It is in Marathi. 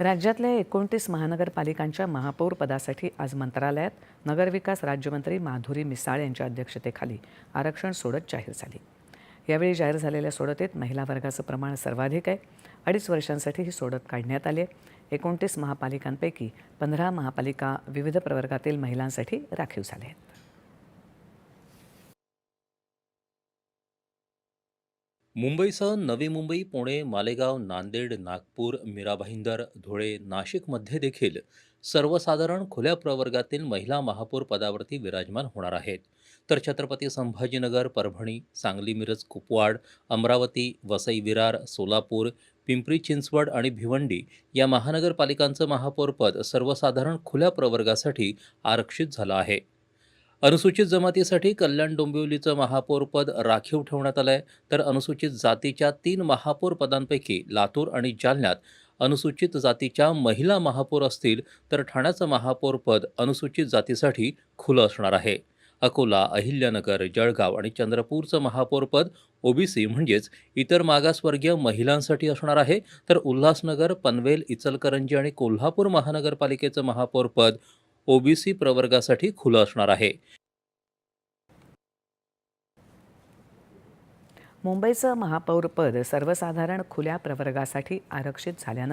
राज्यातल्या एकोणतीस महानगरपालिकांच्या महापौर पदासाठी आज मंत्रालयात नगरविकास राज्यमंत्री माधुरी मिसाळ यांच्या अध्यक्षतेखाली आरक्षण सोडत जाहीर झाली. यावेळी जाहीर झालेल्या सोडतीत महिला वर्गाचं प्रमाण सर्वाधिक आहे. अडीच वर्षांसाठी ही सोडत काढण्यात आली आहे. एकोणतीस महापालिकांपैकी पंधरा महापालिका विविध प्रवर्गातील महिलांसाठी राखीव झाल्या आहेत. मुंबईसह नवी मुंबई पुणे मालेगाव नांदेड नागपूर मीरा भाईंदर धुळे नाशिकमध्ये देखील सर्वसाधारण खुल्या प्रवर्गातील महिला महापौर पदावरती विराजमान होणार आहेत. तर छत्रपती संभाजीनगर परभणी सांगली मिरज कुपवाड अमरावती वसई विरार सोलापूर पिंपरी चिंचवड आणि भिवंडी या महानगरपालिकांचं महापौरपद सर्वसाधारण खुल्या प्रवर्गासाठी आरक्षित झालं आहे. अनुसूचित जमातीसाठी कल्याण डोंबिवलीचं महापौरपद राखीव ठेवण्यात आलं आहे तर अनुसूचित जातीच्या तीन महापौर पदांपैकी लातूर आणि जालन्यात अनुसूचित जातीच्या महिला महापौर असतील तर ठाण्याचं महापौरपद अनुसूचित जातीसाठी खुलं असणार आहे. अकोला अहिल्यानगर जळगाव आणि चंद्रपूरचं महापौरपद ओबीसी म्हणजेच इतर मागासवर्गीय महिलांसाठी असणार आहे. तर उल्हासनगर पनवेल इचलकरंजी आणि कोल्हापूर महानगरपालिकेचं महापौरपद ओबीसी प्रवर्गासाठी खुलं असणार आहे. मुंबईचं महापौरपद सर्वसाधारण खुल्या प्रवर्गासाठी आरक्षित झाल्यानंतर